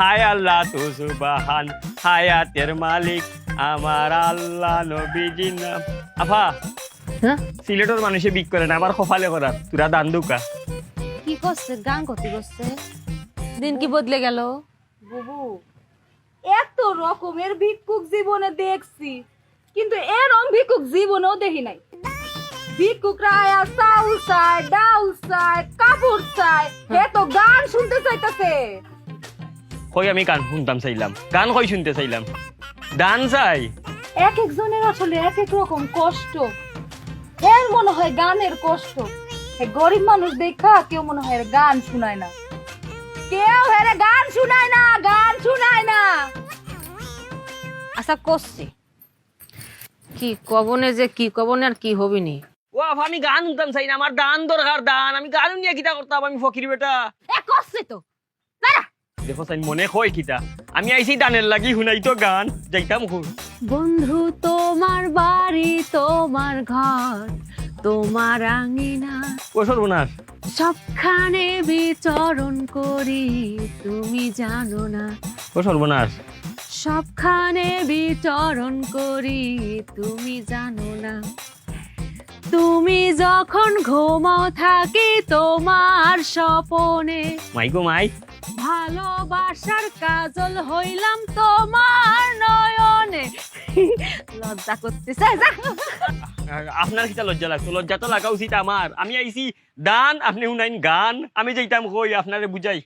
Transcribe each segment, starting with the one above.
হায় আল্লাহ তু সুবাহান। হায়াতের মালিক আমার আল্লাহ নবীজির নাম আফা হ্যাঁ? সিলেটের মানুষে বিক করে না আবার কপালে করার তুরা দান দুকা। কি করছে গান করতে করছে? দিন কি বদলে গেল? বুবু এত রকমের ভিক্ষুক জীবনে দেখছি কিন্তু এরম ভিক্ষুক জীবনেও দেখি নাই। ভিক্ষুকরা আয়া চাউল চায় ডাউল চায় কাপড় চায় এ তো গান শুনতে চাইতেছে। কই আমি গান শুনতাম চাইলাম। গান কই শুনতে চাইলাম? দান চাই। এক একজনের আসলে এক এক রকম কষ্ট। এর মনে হয় গানের কষ্ট। গরিব মানুষ দেখা কেউ মনে হয় গান শুনায় না। কেউ হেরে গান শুনায় না গান শুনায় না। আশা করছি। কি কবনে যে কি কবনে আর কি হবি নি? ও আমি গান শুনতাম চাই না। আমার দান দরকার দান। আমি গান নিয়ে কিতা করতাম আমি ফকির বেটা। এ করছে তো। দেখো চাই মনে কয় কিতা। আমি আইছি দানের লাগি শুনাই তো গান যাইতাম বন্ধু তোমার বাড়ি তোমার ঘর তোমার আঙিনা। ও সর্বনাশ। সবখানে বিচরণ করি তুমি জানো না। ও সর্বনাশ। সবখানে বিচরণ করি তুমি জানো না। তুমি যখন ঘুমাও থাকি তোমার স্বপনে। মাই গো মাই। ভালোবাসার কাজল হইলাম তোমার নয়নে। লজ্জা করতেছে যা। আপনার কিতা লজ্জা লাগতো লজ্জা তো লাগা উচিত আমার। আমি আইছি দান আপনি শুনাইন গান। আমি যাইতাম কই আপনারে বুঝাই।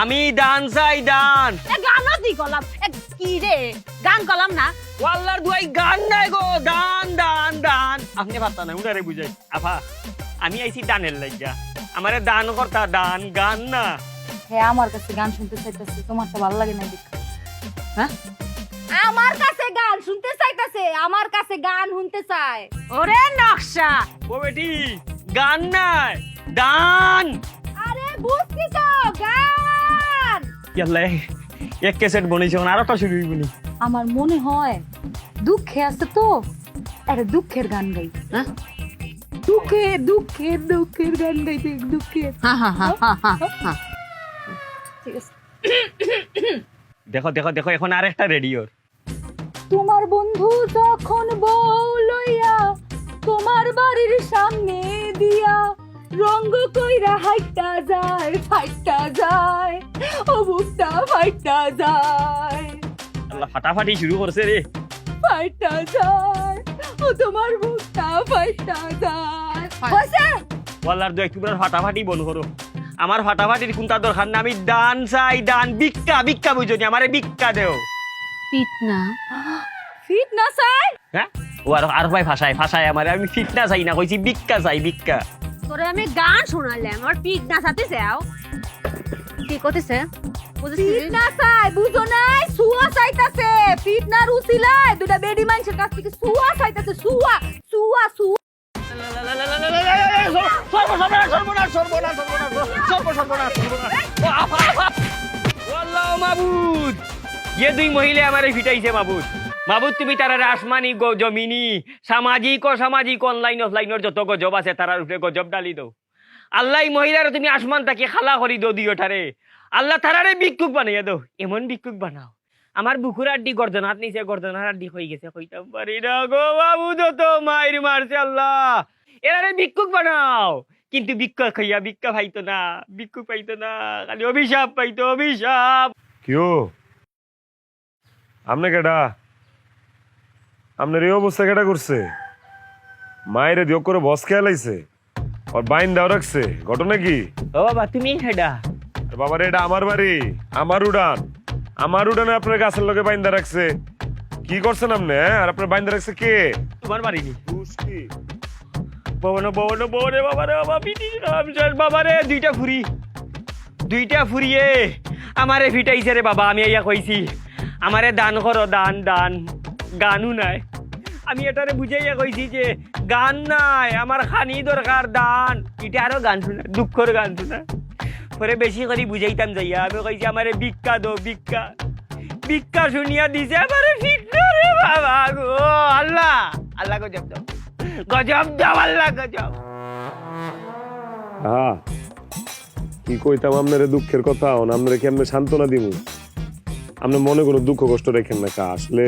আমি দান চাই দান। এ গানও দি কলাম। কি রে? গান গলাম না। ওয়াল্লার দুয়াই গান নাই গো। দান দান দান। আপনি পারতা না উনারে বুঝাই। আফা আমি আইছি দানের লজ্জা আমারে দান করতা দান গান না। হ্যাঁ আমার কাছে গান শুনতে চাইতেছে তোমার তো ভালো লাগে না দেখো হ্যাঁ? আমার কাছে গান শুনতে চাইতেছে আমার কাছে গান শুনতে চায়। ওরে নকশা। ও বেটি গান নাই দান। আরে বুঝছি তো গান। ইয়াল্লা এক ক্যাসেট বনেছে আর একটা শুরু হইবনি আমার মনে হয় দুঃখে আছে তো একটা দুঃখের গান গাই। হ্যাঁ? দুঃখে দুঃখের দুঃখের গান গাইতে দুঃখে। হা হা হা হা হা হা। ঠিক আছে। দেখো দেখো দেখো এখন আর একটা রেডিওর। তোমার বন্ধু যখন বউ লইয়া তোমার বাড়ির সামনে দিয়া রঙ্গ কইরা হাইটা যায় ফাইটা যায় ও বুকটা ফাইটা যায়। আল্লাহ ফাটাফাটি শুরু করছে রে। ফাইটা যায় ও তোমার বুকটা ফাইটা যায়। হইছে ওয়াল্লার দু একটু ফাটাফাটি বল করো। আমার ফাটাফাটির কোনটা দরকার না আমি দান চাই দান ভিক্ষা ভিক্ষা বুঝনি আমারে ভিক্ষা দেও। পিট না ফিট না চাই? হ্যাঁ? ও আর আর ভাই ভাষায় ভাষায় আমারে। আমি ফিট না চাই না কইছি ভিক্ষা চাই ভিক্ষা। তোরে আমি গান শোনালাম আমার পিট না সাথে যাও। কি করতেছে ফিট না? চাই বুঝো নাই? সুয়া চাইতাছে। ফিট না রুচিলাই দুটা বেডি মানুষের কাছ থেকে সুয়া চাইতাছে সুয়া সুয়া সুয়া। যত আছে গজব ডালি আল্লাহ মহিলার তুমি আসমান তাকে খালা করি দো আল্লাহ তারারে ভিক্ষুক বানাইয়া দাও। এমন ভিক্ষুক বানাও। আমার বুকুর আড্ডি গর্দনাথ নিচে, গর্দনার আড্ডি হয়ে গেছে। আল্লাহ। এরারে ভিক্ষুক বানাও। কিন্তু ভিক্ষা খাইয়া ভিক্ষা পাইতো না ভিক্ষুক পাইতো না খালি অভিশাপ পাইতো অভিশাপ। কিও আমনে কেডা? আপনার এই অবস্থা কেডা করছে? মায়ের দিও করে বস খেয়াল আইছে ওর বাইন দাও রাখছে ঘটনা কি? ও বাবা তুমি হেডা? আর বাবার এটা আমার বাড়ি আমার উড়ান। আমার উড়ানে আপনার গাছের লোকে বাইন্দা রাখছে। কি করছেন আপনি হ্যাঁ? আর আপনার বাইন্দা রাখছে কে? তোমার বাড়ি? ববন ববন ববনে বাবা রে, বাবা পিটি রাম শেষ বাবা রে, দুইটা ফুরি। দুইটা ফুরিয়ে আমারে ফিটাইছে রে বাবা, আমি ইয়া কইছি। আমারে দান করো, দান দান। গানও নাই। আমি এটারে বুঝাইয়া কইছি যে গান নাই, আমার খানি দরকার দান। এটা আরও গান শোনা, দুঃখর গান শোনা। পরে বেশি করে বুঝাইতাম যাইয়া। আমি কইছি, আমারে ভিক্ষা দো, ভিক্ষা। ভিক্ষা শুনিয়া দিছে, আমারে ফিটনা রে বাবা গো, আল্লাহ। আল্লাহ গজব দাও। গজব দাও গজব। হ্যাঁ কি কইতাম আপনার দুঃখের কথা? আপনারে কেমনে সান্ত্বনা দিমু? আপনার মনে কোনো দুঃখ কষ্ট রেখেন না কা? আসলে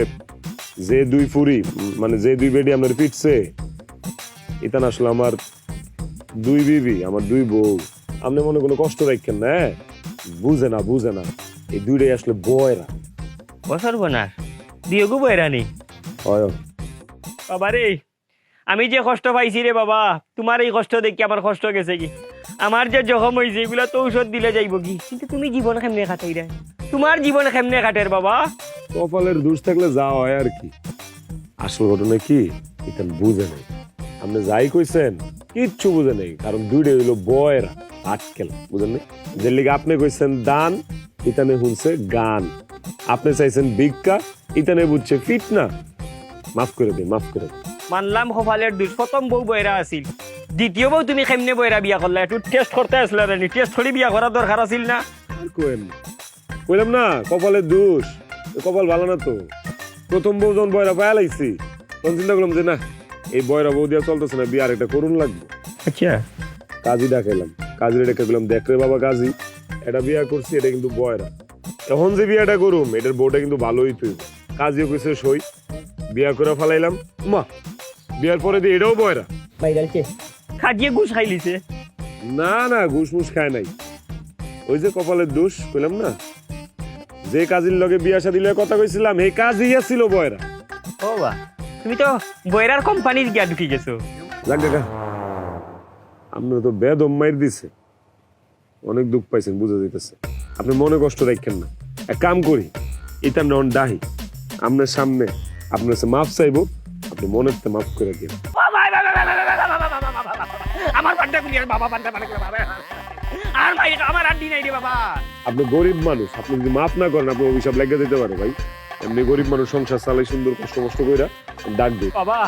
যে দুই ফুরি মানে যে দুই বেডি আপনার পিটছে এটা না আসলে আমার দুই বিবি আমার দুই বউ আপনি মনে কোনো কষ্ট রাখেন না হ্যাঁ? বুঝে না বুঝে না। এই দুইটাই আসলে বয়রা। বছর বোনার। বয়রা নেই হয় বাবা রে আমি যে কষ্ট পাইছি রে বাবা তোমার এই কষ্ট দেখি আমার কষ্ট গেছে কি? আমার যে জখম হয়েছে এগুলা তো ঔষধ দিলে যাইব কি? কিন্তু তুমি জীবন কেমনে কাটাই রে তোমার জীবন কেমনে কাটের বাবা? কপালের দোষ থাকলে যা হয় আর কি। আসল ঘটনা কি? এটা বুঝে নেই। আপনি যাই কইছেন, কিচ্ছু বুঝে নেই, কারণ দুইটা হইল বয়রা আটকেল, বুঝেন নেই যে লিগে আপনি কইছেন দান ইতানে শুনছে গান। আপনি চাইছেন ভিক্ষা ইতানে বুঝছে ফিট না মাফ করে দিন মাফ করে দিন মানলাম কপালের দুষ প্রথম বউ বয়রা আছিল। দ্বিতীয় বউ তুমি কেমনে বয়রা বিয়া করলা? একটু টেস্ট করতে আসলে রানি টেস্ট করে বিয়া করার দরকার আছিল না? না। কইলাম না কপালের দোষ কপাল ভালো না তো। প্রথম বউ যখন বয়রা পায়া লাইছি তখন চিন্তা করলাম যে না এই বয়রা বউ দিয়া চলতেছে না বিয়ার একটা করুন লাগবে। আচ্ছা। কাজী ডাকাইলাম কাজী ডেকে গেলাম দেখ রে বাবা কাজী এটা বিয়া করছি এটা কিন্তু বয়রা এখন যে বিয়াটা করুম এটার বউটা কিন্তু ভালোই তুই কাজীও কইছে সই। বিয়া করে ফেলাইলাম। মা বিয়ার পরে দিয়ে এটাও বয়রা। খাজিয়ে ঘুষ খাইলিছে। না না ঘুষ মুস খায় নাই। ওই যে কপালের দোষ কইলাম না? যে কাজীর লগে বিয়া শাদি লগে কথা কইছিলাম এই কাজই ছিল বয়রা। ও বা তুমি তো বয়রার কোম্পানির গিয়া ঢুকি গেছো। যাক কাকা আপনার তো বেদম মাইর দিছে। অনেক দুঃখ পাইছেন বুঝে দিতেছে আপনি মনে কষ্ট রাখেন না। এক কাম করি এটা নন ডাহি। আপনার সামনে আপনার কাছে মাফ চাইব আপনি মনের তে মাফ করে দিন। আমার পান্ডা গুলি আর বাবা পান্ডা পান্ডা বাবা আর ভাই আমার আড্ডি নাই রে বাবা। আপনি গরিব মানুষ আপনি যদি মাফ না করেন আপনি অভিশাপ লেগে দিতে পারে ভাই। এমনি গরিব মানুষ সংসার চালাই সুন্দর কষ্ট কষ্ট কইরা ডাক দিই বাবা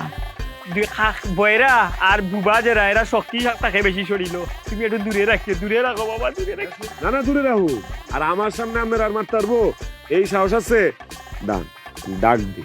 বয়রা আর বুবা যারা এরা শক্তি তাকে বেশি সরিল। তুমি একটু দূরে রাখিও দূরে রাখো বাবা দূরে রাখো। না না দূরে রাহু আর আমার সামনে আপনার আর মারতে পারব? এই সাহস আছে? ডান ডাক দি।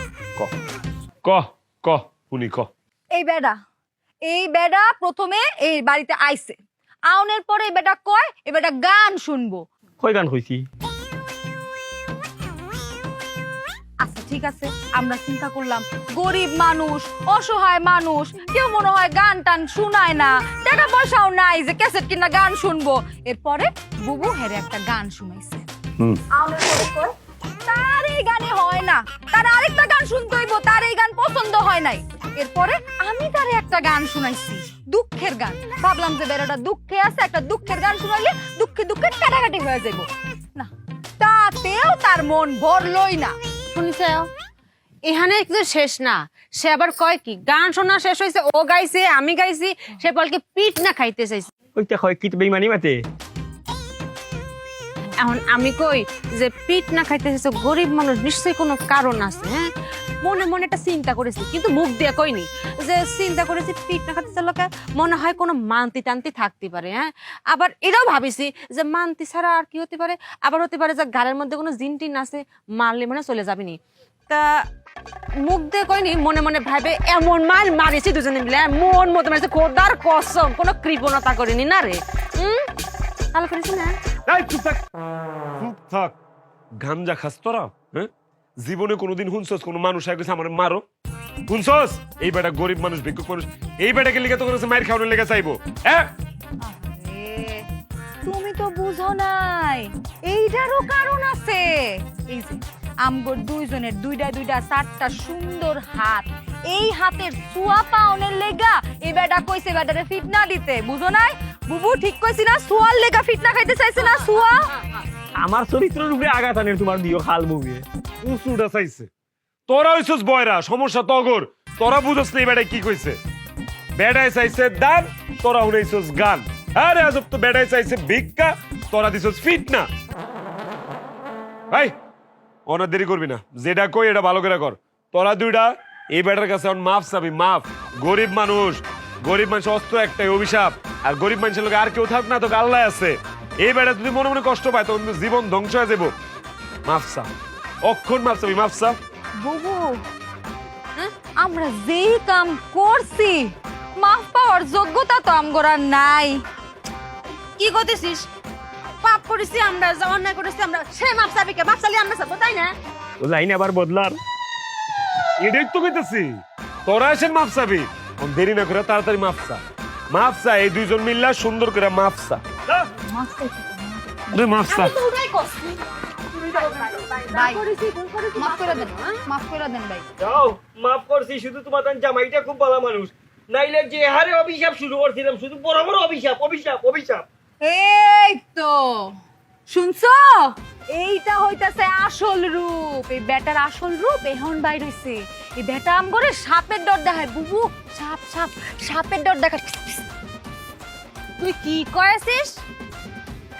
ক। ক ক শুনি ক। এই বেডা এই বেডা প্রথমে এই বাড়িতে আইছে। আউনের পরে এই বেটা কয় এই বেটা গান শুনব। কই গান কইছি আচ্ছা ঠিক আছে আমরা চিন্তা করলাম গরিব মানুষ অসহায় মানুষ কেউ মনে হয় গান টান শুনায় না টাকা পয়সাও নাই যে ক্যাসেট কিনা গান শুনব। এরপরে বুবু হেরে একটা গান শুনাইছে। হুম। আউনের পরে কয়, তার এই গানে হয় না। তার আরেকটা গান শুনতে হইব তার এই গান পছন্দ হয় নাই। এরপরে আমি তারে একটা গান শুনাইছি দুঃখের গান। ভাবলাম যে বেড়াটা দুঃখে আছে একটা দুঃখের গান শুনাইলে দুঃখে দুঃখে কাটাকাটি হয়ে যাইব না তাতেও তার মন ভরলই না। শুনিছে এখানে যে শেষ না। সে আবার কয় কি গান শোনা শেষ হয়েছে ও গাইছে আমি গাইছি সে বলকে পিঠ না খাইতে চাইছে। ওইটা হয় কি বেইমানি মাতে। এখন আমি কই যে পিঠ না খাইতে চাইছে গরিব মানুষ নিশ্চয়ই কোনো কারণ আছে হ্যাঁ? মনে মনে একটা চিন্তা করেছি, কিন্তু মুখ দিয়ে কইনি যে চিন্তা করেছি পিঠ না খাইতে চাইলে মনে হয় কোনো মান্তি টান্তি থাকতে পারে হ্যাঁ? আবার এটাও ভাবিছি যে মান্তি ছাড়া আর কি হতে পারে, আবার হতে পারে যে গালের মধ্যে কোনো জিন টিন আছে, মারলে মানে চলে যাবিনি তা মুখ দিয়ে কইনি, মনে মনে ভাবে এমন মার মারিছি দুজনে মিলে, মন মতো মারিছে, খোদার কসম, কোনো কৃপণতা করিনি না রে ভালো করেছি না এই চুপ থাক। চুপ থাক। গাঞ্জা খাস তোরা হ্যাঁ? জীবনে কোনোদিন শুনছস কোনো মানুষ আগে আমার মারো। শুনছস এই বেটা গরিব মানুষ ভিক্ষুক মানুষ এই বেটাকে লিখে তো করেছে মায়ের খাওয়ানোর লেগে চাইব হ্যাঁ? তুমি তো বুঝো নাই এইটারও কারণ আছে। এই যে আমগর দুইজনের দুইটা দুইটা চারটা সুন্দর হাত এই হাতের সুয়া পাওনের লেগা এই বেটা কইছে বেটারে ফিটনা দিতে বুঝো নাই? বুবু ঠিক কইছি না লেগা ফিটনা খাইতে চাইছে না সুয়া? আমার চরিত্রের উপরে আঘাত আনের তোমার দিও খাল মুভি উঁচুটা চাইছে। তোরা হইছস বয়রা সমস্যা তগর তোরা না বেটায় কি কইছে। বেটায় চাইছে দান তোরা গান। আরে আজব তো বেটায় চাইছে ভিক্ষা তোরা দিছস ফিট না ভাই অনেক দেরি করবি না। যেটা কই এটা ভালো করে কর। তোরা দুইটা এই বেটার কাছে এখন মাফ চাবি মাফ। গরিব মানুষ গরিব মানুষ অস্ত্র একটাই অভিশাপ। আর গরিব মানুষের লোক আর কেউ থাক না তো আল্লাহ আছে। এই বেটা যদি মনে মনে কষ্ট পায় তখন জীবন ধ্বংস হয়ে যাব মাফ চা অক্ষণ মাফ চাবি মাফ চা বুবু হ্যাঁ? আমরা যেই কাম করছি মাফ পাওয়ার যোগ্যতা তো আমগোরা নাই। কি করতেছিস? পাপ করেছি আমরা যা অন্যায় করেছি আমরা সে মাপ চাবি কে? মাপ চালি আমরা চাবো তাই না? ও লাইন আবার বদলার। এটাই তো কইতেছি তোরা এসেন মাফ চাবি। কোন দেরি না করে তাড়াতাড়ি মাফ চা। মাফ চা এই দুইজন মিল্লা সুন্দর করে মাফ চা আরে মাফ চা ভাই মাফ করে দেন মাফ করে দেন ভাই। যাও মাফ করছি শুধু তোমার জামাইটা খুব ভালো মানুষ। নাইলে যে হারে অভিশাপ শুরু করছিলাম শুধু বড় বড় অভিশাপ অভিশাপ অভিশাপ। এই তো শুনছো? এইটা হইতাছে আসল রূপ। এই বেটার আসল রূপ এখন বাইর হইছে। এই বেটা আম করে সাপের ডর দেখায়, বুবু। সাপ সাপ, সাপের ডর দেখায়। তুই কি করেছিস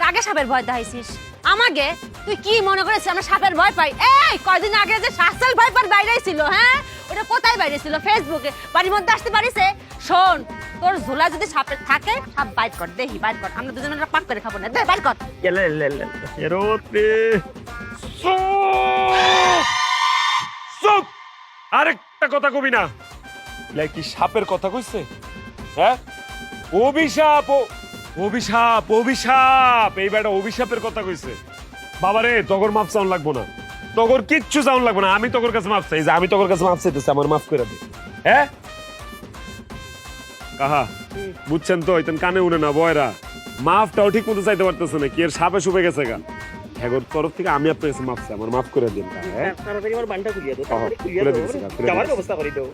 কাকে সাপের ভয় দেখাইছিস? আমাকে? তুই কি মনে করেছিস আমরা সাপের ভয় পাই? এই, কয়দিন আগে যে সাসাল ভয় পার বাইরে ছিল হ্যাঁ? ওটা কোথায় বাইরে ছিল? ফেসবুকে বাড়ির মধ্যে আসতে পারিছে? শোন তোর ঝোলা যদি সাপে থাকে সাপ বাইট কর দেখি বাইট কর। আমরা দুজনে মিলে পাক করে খাব না। দে বাইট কর। এলে এলে এলে এরোতে চুপ! চুপ! আরেকটা কথা কবি না। লাই কি সাপের কথা কইছে? হ্যাঁ? অভিশাপ ও- অভিশাপ অভিশাপ। এই বেটা অভিশাপের কথা কইছে। বাবারে তগর মাপ চাউন লাগবো না। তগর কিচ্ছু চাউন লাগবো না। আমি তগর কাছে মাপ চাই। যে আমি তগর কাছে মাপ চাইতেছি আমার মাফ করে দে। হ্যাঁ? কাহা বুঝছেন তো ইতেন কানে উনে না বয়রা। মাফটাও ঠিক মতো চাইতে পারতেছে না কি এর সাপে শুপে গেছে গা? হ্যাগোর তরফ থেকে আমি আপনার কাছে মাফ চাই আমার মাফ করে দিন হ্যাঁ? তাড়াতাড়ি আমার বানটা খুলিয়ে দাও তাড়াতাড়ি খুলিয়ে দাও। যাওয়ার ব্যবস্থা করে দাও।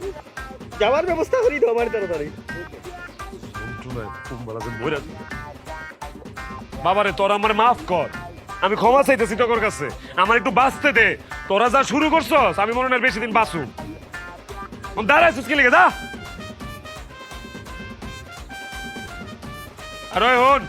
যাওয়ার ব্যবস্থা করে দাও আমার তাড়াতাড়ি। বাবারে তোরা আমার মাফ কর। আমি ক্ষমা চাইতেছি তোর কাছে। আমার একটু বাঁচতে দে। তোরা যা শুরু করছস আমি মনে হয় বেশি দিন বাঁচু দাঁড়াইছিস কি লেগে দা আর ওই হন